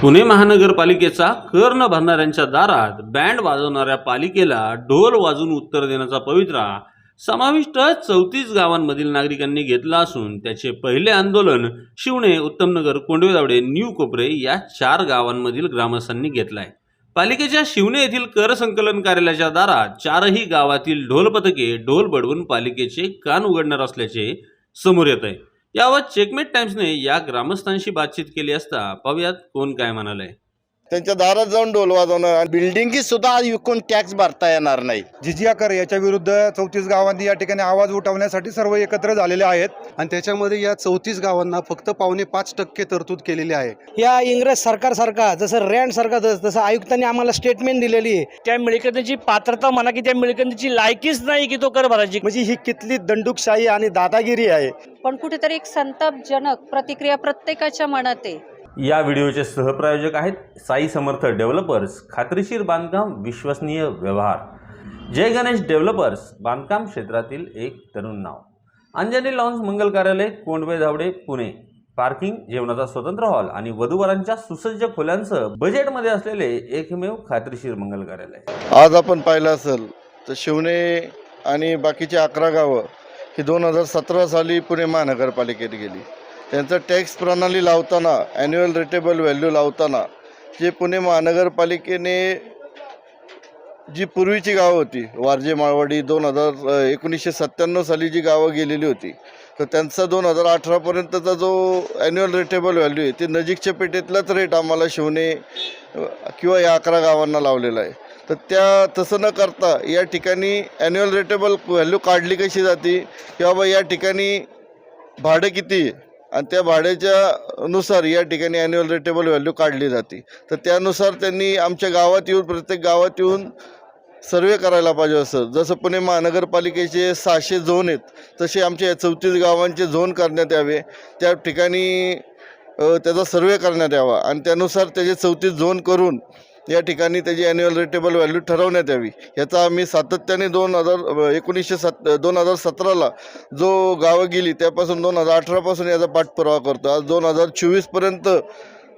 पुणे महानगरपालिकेचा कर न भरणाऱ्यांच्या दारात बँड वाजवणाऱ्या पालिकेला ढोल वाजून उत्तर देण्याचा पवित्रा समाविष्ट चौतीस गावांमधील नागरिकांनी घेतला असून त्याचे पहिले आंदोलन शिवणे उत्तमनगर कोंडवेदावडे न्यू कोपरे या चार गावांमधील ग्रामस्थांनी घेतलाय. पालिकेच्या शिवणे येथील कर संकलन कार्यालयाच्या दारात चारही गावातील ढोल पथके ढोल बडवून पालिकेचे कान उघडणार असल्याचे समोर येत आहे यावर चेकमेट टाइम्सने या ग्रामस्थांशी बातचीत केली असता पाहुयात कोण काय म्हणालंय. त्यांच्या दारात जाऊन ढोल वाजवणार आणि बिल्डिंगी सुद्धा विकून टॅक्स भरता येणार नाही. जिजिया कर याच्या विरुद्ध चौतीस गावांनी या ठिकाणी आवाज उठवण्यासाठी सर्व एकत्र झालेले आहेत. आणि त्याच्यामध्ये या चौतीस गावांना फक्त पावणे पाच टक्के तरतूद केलेली आहे. या इंग्रज सरकारसारखा जसं रँड सारखा जसं तसं आयुक्तांनी आम्हाला स्टेटमेंट दिलेली आहे. त्या मिळकतीची पात्रता म्हणा की त्या मिळकतीची लायकीच नाही की तो कर भरायची. म्हणजे ही कितली दंडुकशाही आणि दादागिरी आहे. पण कुठेतरी एक संतापजनक प्रतिक्रिया प्रत्येकाच्या मनात आहे. या व्हिडिओचे सहप्रायोजक आहेत साई समर्थ डेव्हलपर्स खात्रीशीर बांधकाम विश्वसनीय व्यवहार. जय गणेश डेव्हलपर्स बांधकाम क्षेत्रातील एक तरुण नाव. अंजनी लॉन्स मंगल कार्यालय कोंडवे धावडे पुणे. पार्किंग जेवणाचा स्वतंत्र हॉल आणि वधूवरांच्या सुसज्ज खोल्यांसह बजेटमध्ये असलेले एकमेव खात्रीशीर मंगल कार्यालय. आज आपण पाहिलं असेल तर शिवणे आणि बाकीचे अकरा गावं ही दोन हजार सतरा साली पुणे महानगरपालिकेत गेली. त्यांचं टॅक्स प्रणाली लावताना ॲन्युअल रिटेबल व्हॅल्यू लावताना जे पुणे महानगरपालिकेने जी पूर्वीची गावं होती वारजे माळवाडी दोन हजार एकोणीसशे सत्त्याण्णव साली जी गावं गेलेली होती तर त्यांचा दोन हजार अठरापर्यंतचा जो ॲन्युअल रिटेबल व्हॅल्यू आहे ते नजीकच्या पेठेतलाच रेट आम्हाला शिवणे किंवा या अकरा गावांना लावलेला आहे. तर त्या तसं न करता या ठिकाणी ॲन्युअल रेटेबल व्हॅल्यू काढली कशी जाते की बाबा या ठिकाणी भाडं किती आहे? आणि त्या भाड्याच्या नुसार या ठिकाणी ॲन्युअल रेटेबल व्हॅल्यू काढली जाते. तर त्यानुसार त्यांनी आमच्या गावात येऊन प्रत्येक गावात येऊन सर्वे करायला पाहिजे असं. जसं पुणे महानगरपालिकेचे सहाशे झोन आहेत तसे आमच्या या चौतीस गावांचे झोन करण्यात यावे. त्या ठिकाणी त्याचा सर्वे करण्यात यावा. आणि त्यानुसार त्याचे चौतीस झोन करून या ठिकाणी त्याची ॲन्युअल रिटेबल व्हॅल्यू ठरवण्यात यावी. याचा आम्ही सातत्याने दोन हजार एकोणीसशे सत दोन हजार सतराला जो गावं गेली त्यापासून दोन हजार अठरापासून याचा पाठपुरावा करतो. आज दोन हजार चोवीसपर्यंत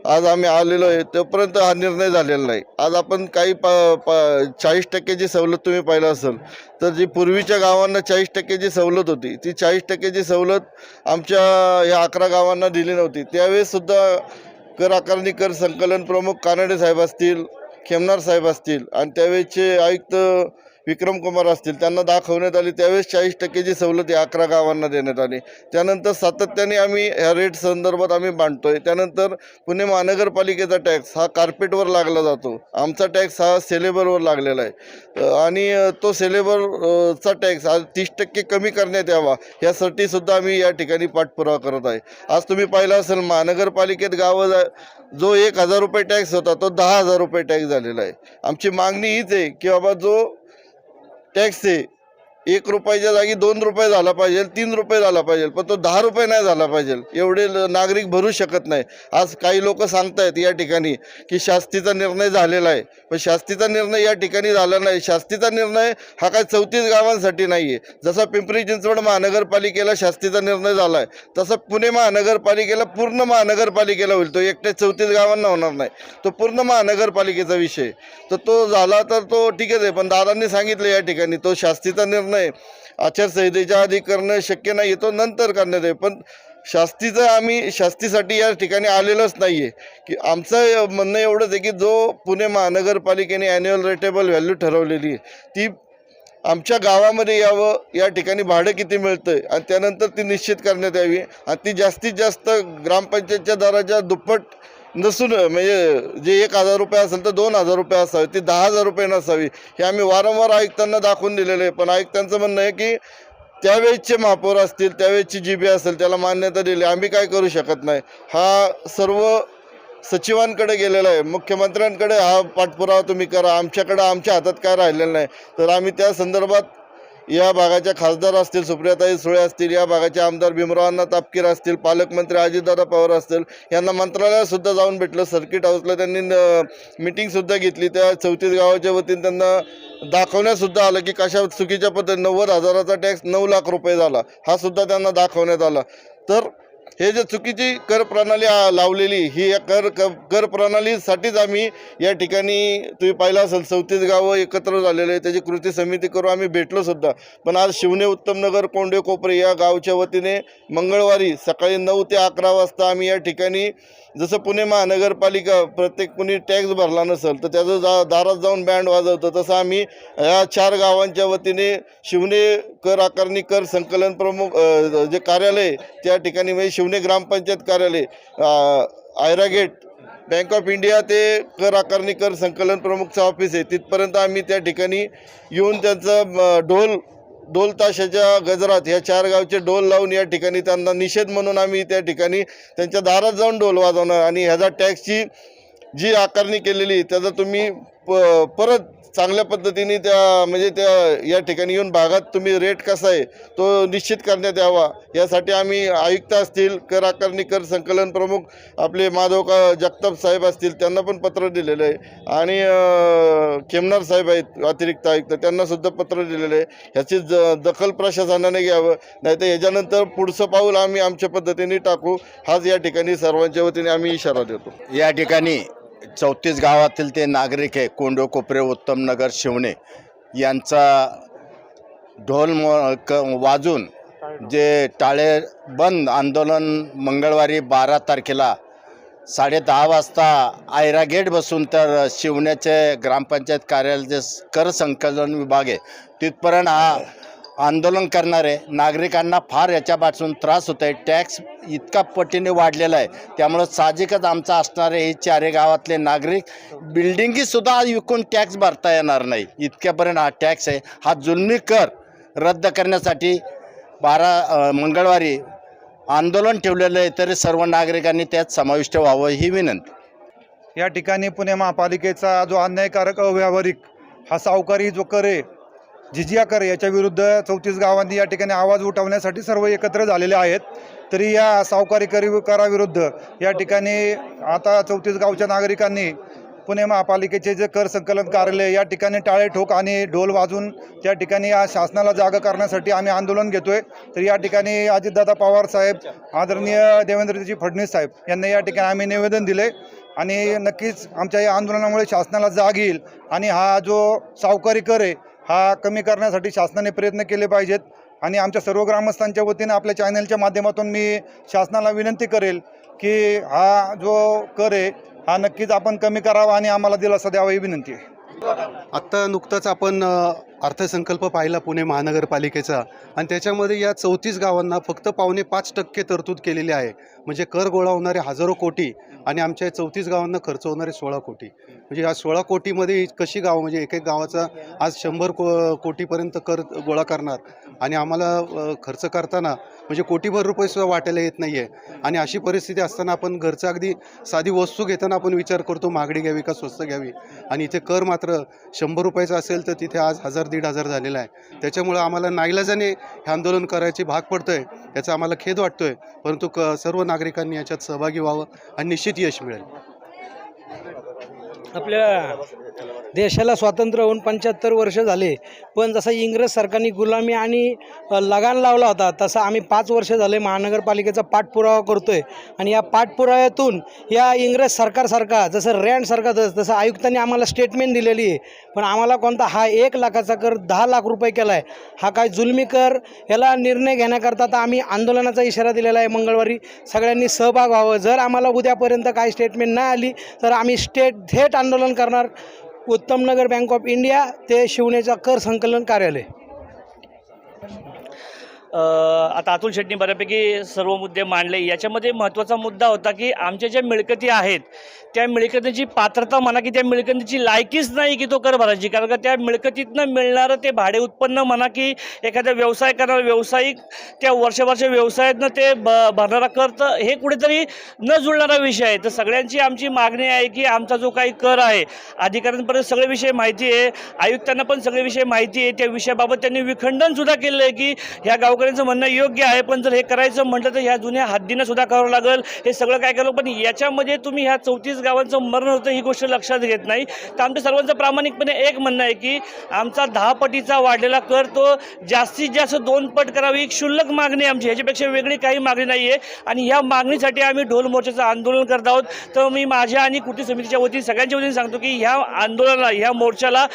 आज आम्ही आलेलो आहे तोपर्यंत हा निर्णय झालेला नाही. आज आपण काही प प चाळीस टक्क्याची सवलत तुम्ही पाहिलं असेल तर जी पूर्वीच्या गावांना चाळीस टक्क्याची सवलत होती ती चाळीस टक्क्याची सवलत आमच्या या अकरा गावांना दिली नव्हती. त्यावेळेससुद्धा कर आकारणी कर संकलन प्रमुख कानडे साहेब असतील खेमनार साहेब असतील आणि त्यावेळेचे आयुक्त विक्रम कुमार असतील त्यांना दाखवण्यात आली. त्यावेळेस चाळीस टक्केची सवलत या अकरा गावांना देण्यात आली. त्यानंतर सातत्याने आम्ही ह्या रेट संदर्भात आम्ही बांधतो आहे त्यानंतर पुणे महानगरपालिकेचा टॅक्स हा कार्पेटवर लागला जातो. आमचा टॅक्स हा सेलेबरवर लागलेला आहे. आणि तो सेलेबरचा टॅक्स आज तीस टक्के कमी करण्यात यावा यासाठी सुद्धा आम्ही या ठिकाणी पाठपुरावा करत आहे. आज तुम्ही पाहिलं असेल महानगरपालिकेत गावं जा- जो एक हजार रुपये टॅक्स होता तो दहा हजार रुपये टॅक्स झालेला आहे. आमची मागणी हीच आहे की बाबा जो टॅक्स आहे एक रुपयाच्या जागी दोन रुपये झाला पाहिजे तीन रुपये झाला पाहिजे पण तो दहा रुपये नाही झाला पाहिजे. एवढे नागरिक भरू शकत नाही. आज काही लोक सांगतायत या ठिकाणी की शास्तीचा निर्णय झालेला आहे पण शास्तीचा निर्णय या ठिकाणी झाला नाही. शास्तीचा निर्णय हा काय चौतीस गावांसाठी नाही आहे जसा पिंपरी चिंचवड महानगरपालिकेला शास्तीचा निर्णय झाला आहे तसा पुणे महानगरपालिकेला पूर्ण महानगरपालिकेला होईल. तो एकटे चौतीस गावांना होणार नाही. तो पूर्ण महानगरपालिकेचा विषय तर तो झाला तर तो ठीकच आहे पण दादांनी सांगितलं या ठिकाणी तो शास्तीचा निर्णय आचारसंहितेच्या आधी करणं शक्य नाही तो नंतर करण्यात आहे. पण शास्तीचं आम्ही शास्तीसाठी या ठिकाणी आलेलोच नाही आहे की आमचं म्हणणं एवढंच आहे की जो पुणे महानगरपालिकेने ॲन्युअल रेटेबल व्हॅल्यू ठरवलेली आहे ती आमच्या गावामध्ये यावं या ठिकाणी भाडं किती मिळतं आहे आणि त्यानंतर ती निश्चित करण्यात यावी. आणि ती जास्तीत जास्त ग्रामपंचायतच्या दराच्या दुप्पट नसून म्हणजे जे एक हजार रुपये असेल तर दोन हजार रुपये असावे ती दहा हजार रुपये नसावी हे आम्ही वारंवार आयुक्तांना दाखवून दिलेलं आहे. पण आयुक्तांचं म्हणणं आहे की त्यावेळेसचे महापौर असतील त्यावेळेसची जी बी असेल त्याला मान्यता दिली आम्ही काय करू शकत नाही. हा सर्व सचिवांकडे गेलेला आहे. मुख्यमंत्र्यांकडे हा पाठपुरावा तुम्ही करा. आमच्याकडे आमच्या हातात काय राहिलेलं नाही. तर आम्ही त्या संदर्भात या भागाच्या खासदार असतील सुप्रियाताई सुळे असतील या भागाचे आमदार भीमरावांना तापकीर असतील पालकमंत्री अजितदादा पवार असतील यांना मंत्रालयातसुद्धा जाऊन भेटलं. सर्किट हाऊसला त्यांनी मिटिंगसुद्धा घेतली. त्या चौतीस गावाच्या वतीने त्यांना दाखवण्यातसुद्धा आलं की कशा चुकीच्या पद्धतीने नव्वद हजाराचा टॅक्स नऊ लाख रुपये झाला. हा सुद्धा त्यांना दाखवण्यात आला. तर हे जे चुकीची कर प्रणाली लावलेली ही या कर क- कर प्रणालीसाठीच आम्ही या ठिकाणी तुम्ही पाहिलं असेल चौतीस गावं एकत्र झालेले आहे त्याची कृती समिती करून आम्ही भेटलो सुद्धा. पण आज शिवने उत्तमनगर कोंडे कोपरे या गावच्या वतीने मंगळवारी सकाळी नऊ ते अकरा वाजता आम्ही या ठिकाणी जसं पुणे महानगरपालिका प्रत्येक कुणी टॅक्स भरला नसेल तर त्याचं जा दारात जाऊन बँड वाजवतं. तसं आम्ही या चार गावांच्या वतीने शिवने कर आकारणी कर संकलन प्रमुख जे कार्यालय त्या ठिकाणी म्हणजे शिवने ग्रामपंचायत कार्यालय आयरा गेट बँक ऑफ इंडिया ते कर आकारणी कर संकलन प्रमुखचं ऑफिस आहे. तिथपर्यंत आम्ही त्या ठिकाणी येऊन त्यांचं ढोल ढोल ताशाच्या गजरात या चार गावचे ढोल लावून या ठिकाणी त्यांना निषेध म्हणून आम्ही त्या ठिकाणी त्यांच्या दारात जाऊन ढोल वाजवणार आणि ह्याचा टॅक्सची जी आकारणी केलेली आहे, त्याचा तुम्ही प परत चांगल्या पद्धतीने त्या म्हणजे त्या या ठिकाणी येऊन भागात तुम्ही रेट कसा आहे तो निश्चित करण्यात यावा. यासाठी आम्ही आयुक्त असतील कर आकारणी कर संकलन प्रमुख आपले माधव का जगताप साहेब असतील त्यांना पण पत्र दिलेलं आहे. आणि खेमनार साहेब आहेत अतिरिक्त आयुक्त त्यांनासुद्धा पत्र दिलेलं आहे. ह्याची ज दखल प्रशासनाने घ्यावं नाही तर याच्यानंतर पुढचं पाऊल आम्ही आमच्या पद्धतीने टाकू. हाच या ठिकाणी सर्वांच्या वतीने आम्ही इशारा देतो. या ठिकाणी चौतीस गावातील ते नागरिक आहे कोंडो कोपरे उत्तमनगर शिवणे. यांचा ढोल क वाजून जे टाळे बंद आंदोलन मंगळवारी बारा तारखेला साडे दहा वाजता आयरा गेट बसून तर शिवण्याचे ग्रामपंचायत कार्यालयाचे कर संकलन विभाग आहे. तिथपर्यंत हा आंदोलन करणारे नागरिकांना फार याच्यापासून त्रास होत आहे टॅक्स इतका पटीने वाढलेला आहे. त्यामुळं साहजिकच आमचं असणारे हे चारे गावातले नागरिक बिल्डिंगीसुद्धा विकून टॅक्स भरता येणार नाही. इतक्यापर्यंत हा टॅक्स आहे. हा जुलमी कर रद्द करण्यासाठी बारा मंगळवारी आंदोलन ठेवलेलं आहे. तरी सर्व नागरिकांनी त्यात समाविष्ट व्हावं ही विनंती. या ठिकाणी पुणे महापालिकेचा जो अन्यायकारक अव्यावहारिक हा सावकारी जो कर आहे कर याच्या विरुद्ध चौतीस गावांनी या ठिकाणी आवाज उठवण्यासाठी सर्व एकत्र झालेले आहेत. तरी या सावकारी कराविरुद्ध या ठिकाणी आता चौतीस गावच्या नागरिकांनी पुणे महापालिकेचे जे कर संकलन कार्यालय या ठिकाणी टाळे ठोक आणि ढोल वाजून त्या ठिकाणी या शासनाला जागा करण्यासाठी आम्ही आंदोलन घेतोय. तर या ठिकाणी अजितदादा पवार साहेब आदरणीय देवेंद्रजी फडणवीस साहेब यांना या ठिकाणी आम्ही निवेदन दिले आणि नक्कीच आमच्या या आंदोलनामुळे शासनाला जाग येईल. आणि हा जो सावकारी कर आहे हा कमी करण्यासाठी शासनाने प्रयत्न केले पाहिजेत. आणि आमच्या सर्व ग्रामस्थांच्या वतीने आपल्या चॅनलच्या माध्यमातून मी शासनाला विनंती करेल की हा जो कर आहे हा नक्कीच आपण कमी करावा आणि आम्हाला दिलासा द्यावा ही विनंती आहे. आत्ता नुकतंच आपण अर्थसंकल्प पाहिला पुणे महानगरपालिकेचा. आणि त्याच्यामध्ये या चौतीस गावांना फक्त पावणे पाच टक्के तरतूद केलेली आहे. म्हणजे कर गोळा होणारे हजारो कोटी आणि आमच्या चौतीस गावांना खर्च होणारे सोळा कोटी. म्हणजे या सोळा कोटीमध्ये कशी गावं म्हणजे एक एक गावाचा आज शंभर को कोटीपर्यंत कर गोळा करणार. आणि आम्हाला खर्च करताना म्हणजे कोटीभर रुपयेसुद्धा वाटायला येत नाही आहे आणि अशी परिस्थिती असताना आपण घरचं अगदी साधी वस्तू घेताना आपण विचार करतो महागडी घ्यावी का स्वस्त घ्यावी? आणि इथे कर मात्र शंभर रुपयाचा असेल तर तिथे आज हजार दीड हजार झालेला आहे. त्याच्यामुळं आम्हाला नाईलाजाने हे आंदोलन करायचे भाग पडतो आहे याचा आम्हाला खेद वाटतो आहे परंतु क सर्व नागरिकांनी याच्यात सहभागी व्हावं आणि निश्चित यश मिळेल. आपल्या देशाला स्वातंत्र्य होऊन पंच्याहत्तर वर्ष झाले. पण जसं इंग्रज सरकारने गुलामी आणि लगान लावला होता तसं आम्ही पाच वर्ष झाले महानगरपालिकेचा पाठपुरावा करतो आहे आणि या पाठपुराव्यातून या इंग्रज सरकारसारखा जसं रँडसारखा जसं तसं आयुक्तांनी आम्हाला स्टेटमेंट दिलेली आहे. पण आम्हाला कोणता हा एक लाखाचा कर दहा लाख रुपये केला आहे हा काय जुलमी कर? याला निर्णय घेण्याकरता तर आम्ही आंदोलनाचा इशारा दिलेला आहे मंगळवारी. सगळ्यांनी सहभाग व्हावं. जर आम्हाला उद्यापर्यंत काही स्टेटमेंट नाही आली तर आम्ही स्टेट थेट आंदोलन करणार. उत्तमनगर बँक ऑफ इंडिया ते शिवनेचा कर संकलन कार्यालय. आता अतुल शेट्टी बऱ्यापैकी सर्व मुद्दे मांडले. याच्यामध्ये महत्त्वाचा मुद्दा होता की आमच्या ज्या मिळकती आहेत त्या मिळकतीची पात्रता म्हणा की त्या मिळकतीची लायकीच नाही की तो कर भरायची. कारण का त्या मिळकतीतनं मिळणारं ते भाडे उत्पन्न म्हणा की एखादा व्यवसाय करणारा व्यावसायिक त्या वर्षभरच्या व्यवसायातनं ते ब भरणारा कर तर हे कुठेतरी न जुळणारा विषय आहे. तर सगळ्यांची आमची मागणी आहे की आमचा जो काही कर आहे अधिकाऱ्यांपर्यंत सगळे विषय माहिती आहे आयुक्तांना पण सगळे विषय माहिती आहे. त्या विषयाबाबत त्यांनी विखंडनसुद्धा केलं आहे की ह्या गावकरी शेतकऱ्यांचं म्हणणं योग्य आहे पण जर हे करायचं म्हटलं तर ह्या जुन्या हद्दीनं सुद्धा करावं लागेल. हे सगळं काय केलं पण याच्यामध्ये तुम्ही ह्या चौतीस गावांचं मरण होतं ही गोष्ट लक्षात घेत नाही. तर आमच्या सर्वांचं प्रामाणिकपणे एक म्हणणं आहे की आमचा दहा पटीचा वाढलेला कर तो जास्तीत जास्त दोन पट करावी क्षुल्लक मागणी आमची. ह्याच्यापेक्षा वेगळी काही मागणी नाही आहे आणि ह्या मागणीसाठी आम्ही ढोल मोर्चाचं आंदोलन करत आहोत. तर मी माझ्या आणि कृती समितीच्या वतीने सगळ्यांच्या वतीने सांगतो की ह्या आंदोलनाला ह्या मोर्चाला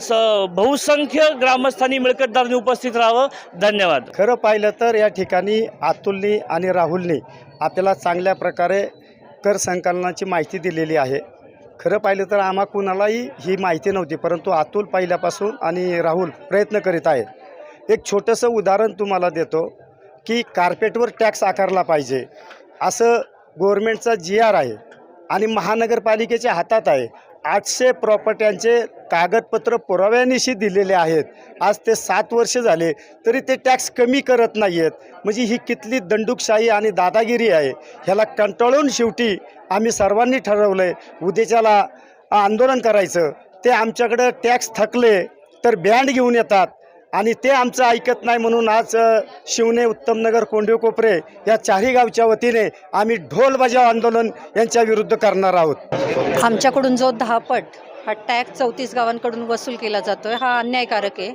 स बहुसंख्य ग्रामस्थांनी मिळकतदारांनी उपस्थित राहावं. धन्यवाद. खरं पाहिलं तर या ठिकाणी अतुलनी आणि राहुलनी आपल्याला चांगल्या प्रकारे कर संकलनाची माहिती दिलेली आहे. खरं पाहिलं तर आम्हा कुणालाही ही माहिती नव्हती परंतु अतुल पहिल्यापासून आणि राहुल प्रयत्न करीत आहेत. एक छोटंसं उदाहरण तुम्हाला देतो की कार्पेटवर टॅक्स आकारला पाहिजे. असं गोरमेंटचा जी आर आहे आणि महानगरपालिकेच्या हातात आहे. आठशे प्रॉपर्ट्यांचे कागदपत्र पुराव्यानिशी दिलेले आहेत. आज ते सात वर्ष झाले तरी ते टॅक्स कमी करत नाही आहेत म्हणजे ही कितली दंडुकशाही आणि दादागिरी आहे. ह्याला कंटाळून शेवटी आम्ही सर्वांनी ठरवलं आहे उद्याच्याला आंदोलन करायचं. ते आमच्याकडं टॅक्स थकले तर बँड घेऊन येतात. आणि ते आमचं ऐकत नाही म्हणून आज शिवने उत्तमनगर कोंडीव कोपरे या चारही गावच्या वतीने आम्ही ढोल बजाव आंदोलन यांच्या विरुद्ध करणार आहोत. आमच्याकडून जो दहापट हा टॅक्स चौतीस गावांकडून वसूल केला जातोय हा अन्यायकारक आहे.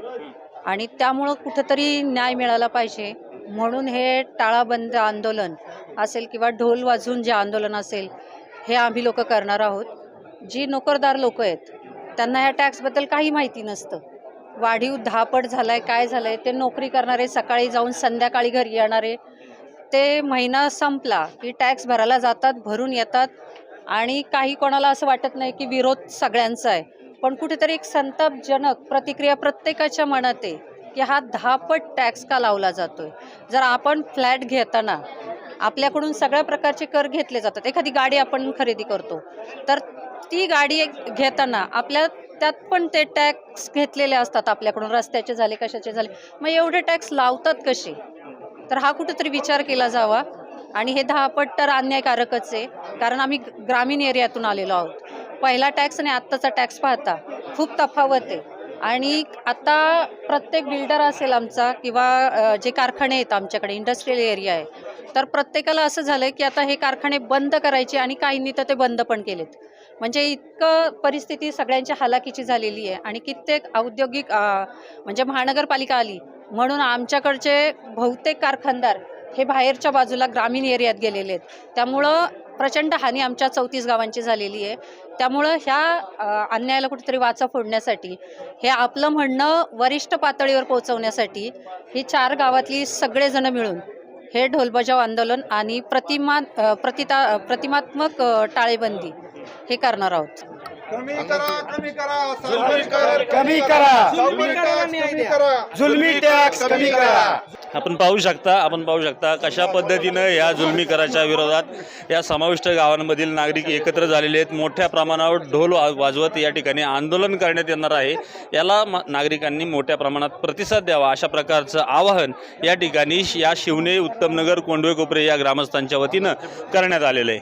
आणि त्यामुळं कुठंतरी न्याय मिळाला पाहिजे. म्हणून हे टाळाबंद आंदोलन असेल किंवा ढोल वाजून जे आंदोलन असेल हे आम्ही लोक करणार आहोत. जी नोकरदार लोक आहेत त्यांना ह्या टॅक्सबद्दल काही माहिती नसतं. वाढीव दहापट आहे काय झालं आहे ते नोकरी करणारे सकाळी जाऊन संध्याकाळी घरी येणारे. ते महिना संपला की टॅक्स भरायला जातात भरून येतात. आणि काही कोणाला असं वाटत नाही की विरोध सगळ्यांचा आहे. पण कुठेतरी एक संतापजनक प्रतिक्रिया प्रत्येकाच्या मनात आहे की हा दहापट टॅक्स का लावला जातोय? जर आपण फ्लॅट घेताना आपल्याकडून सगळ्या प्रकारचे कर घेतले जातात. एखादी गाडी आपण खरेदी करतो. तर ती गाडी एक घेताना आपल्या त्यात पण ते टॅक्स घेतलेले असतात आपल्याकडून रस्त्याचे झाले कशाचे झाले. मग एवढे टॅक्स लावतात कसे? तर हा कुठेतरी विचार केला जावा. आणि हे दहापट तर अन्यायकारकच आहे कारण आम्ही ग्रामीण एरियातून आलेलो आहोत. पहिला टॅक्स आणि आत्ताचा टॅक्स पाहता खूप तफावत आहे. आणि आता प्रत्येक बिल्डर असेल आमचा किंवा जे कारखाने आहेत आमच्याकडे इंडस्ट्रियल एरिया आहे तर प्रत्येकाला असं झालं की आता हे कारखाने बंद करायचे आणि काहींनी तर ते बंद पण केलेत. म्हणजे इतकं परिस्थिती सगळ्यांच्या हालाकीची झालेली आहे. आणि कित्येक औद्योगिक म्हणजे महानगरपालिका आली. म्हणून आमच्याकडचे बहुतेक कारखानदार हे बाहेरच्या बाजूला ग्रामीण एरियात गेलेले आहेत. त्यामुळं प्रचंड हानी आमच्या चौतीस गावांची झालेली आहे. त्यामुळं ह्या अन्यायाला कुठेतरी वाचा फोडण्यासाठी हे आपलं म्हणणं वरिष्ठ पातळीवर पोहोचवण्यासाठी ही चार गावातली सगळेजण मिळून हे ढोलबजाव आंदोलन आणि प्रतिमा प्रतिता प्रतिमात्मक टाळेबंदी हे करणार आहोत. कमी करा कमी करा कमी करा. कमी करा. जुलमी टॅक्स कमी करा. आपण पाहू शकता आपण पाहू शकता कशा पद्धतीनं या जुलमी कराच्या विरोधात या समाविष्ट गावांमधील नागरिक एकत्र झालेले आहेत. मोठ्या प्रमाणावर ढोल वाजवत या ठिकाणी आंदोलन करण्यात येणार आहे. याला नागरिकांनी मोठ्या प्रमाणात प्रतिसाद द्यावा अशा प्रकारचं आवाहन या ठिकाणी या शिवने उत्तमनगर कोंडवे कोपरे या ग्रामस्थांच्या वतीनं करण्यात आलेलं आहे.